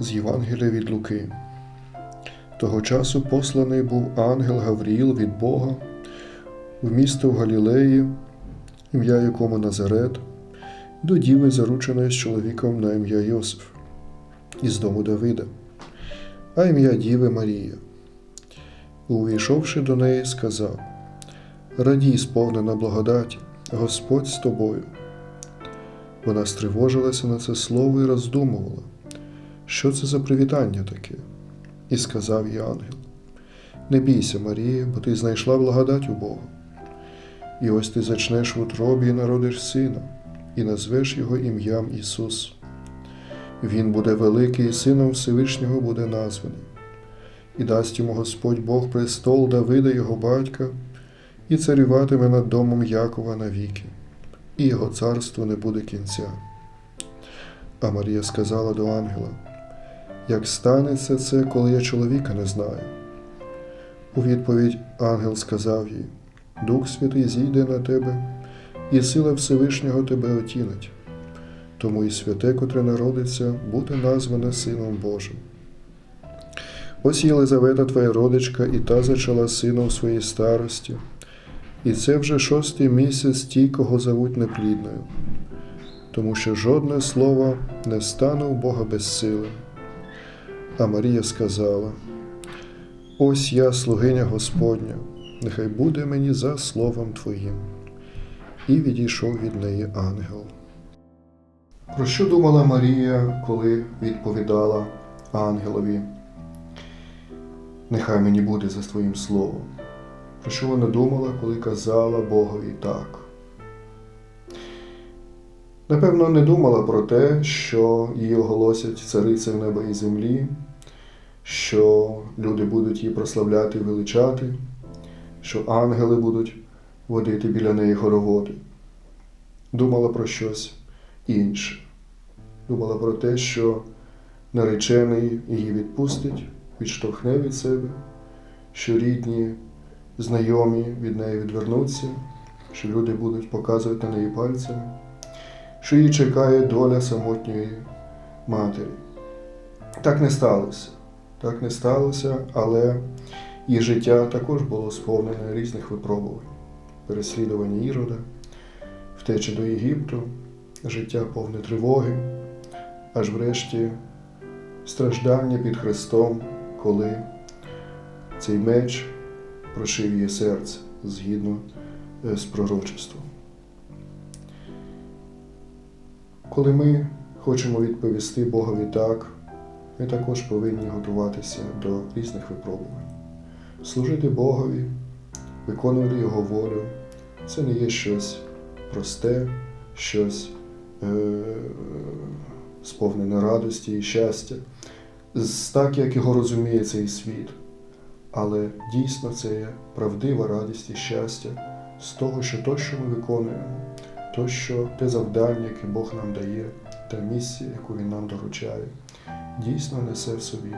З Євангелія від Луки. Того часу посланий був ангел Гавріїл від Бога в місто в Галілеї, ім'я якому Назарет, до діви, зарученої з чоловіком на ім'я Йосиф, із дому Давида, а ім'я Діви Марія. Увійшовши до неї, сказав: Радій, сповнена благодаті, Господь з тобою. Вона стривожилася на це слово і роздумувала, що це за привітання таке. І сказав їй ангел: Не бійся, Марія, бо ти знайшла благодать у Бога. І ось ти зачнеш в утробі і народиш сина, і назвеш його ім'ям Ісус. Він буде великий, і сином Всевишнього буде названий, і дасть йому Господь Бог престол Давида, його батька, і царюватиме над домом Якова навіки, і його царство не буде кінця. А Марія сказала до ангела: Як станеться це, коли я чоловіка не знаю? У відповідь ангел сказав їй: Дух Святий зійде на тебе, і сила Всевишнього тебе отінить. Тому і святе, котре народиться, буде назване Сином Божим. Ось Єлизавета, твоя родичка, і та зачала сина у своїй старості, і це вже шостий місяць ті, кого зовуть неплідною, тому що жодне слово не стане у Бога безсилим. А Марія сказала: Ось я, слугиня Господня, нехай буде мені за словом Твоїм. І відійшов від неї ангел. Про що думала Марія, коли відповідала ангелові? Нехай мені буде за Твоїм словом. Про що вона думала, коли казала Богові так? Напевно, не думала про те, що її оголосять царицею неба і землі, що люди будуть її прославляти величати, що ангели будуть водити біля неї хороводи. Думала про щось інше. Думала про те, що наречений її відпустить, відштовхне від себе, що рідні, знайомі від неї відвернуться, що люди будуть показувати на неї пальцями, що її чекає доля самотньої матері. Так не сталося. Так не сталося, але її життя також було сповнене різних випробувань, переслідування Ірода, втечі до Єгипту, життя повне тривоги, аж врешті страждання під Христом, коли цей меч прошив її серце згідно е, з пророчеством. Коли ми хочемо відповісти Богові так, ми також повинні готуватися до різних випробувань. Служити Богові, виконувати Його волю це не є щось просте, щось е- сповнене радості і щастя, так як його розуміє цей світ. Але дійсно це є правдива радість і щастя з того, що то, що ми виконуємо, то, що те завдання, яке Бог нам дає, та місія, яку Він нам доручає, дійсно несе в собі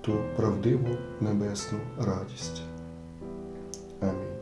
ту правдиву небесну радість. Амінь.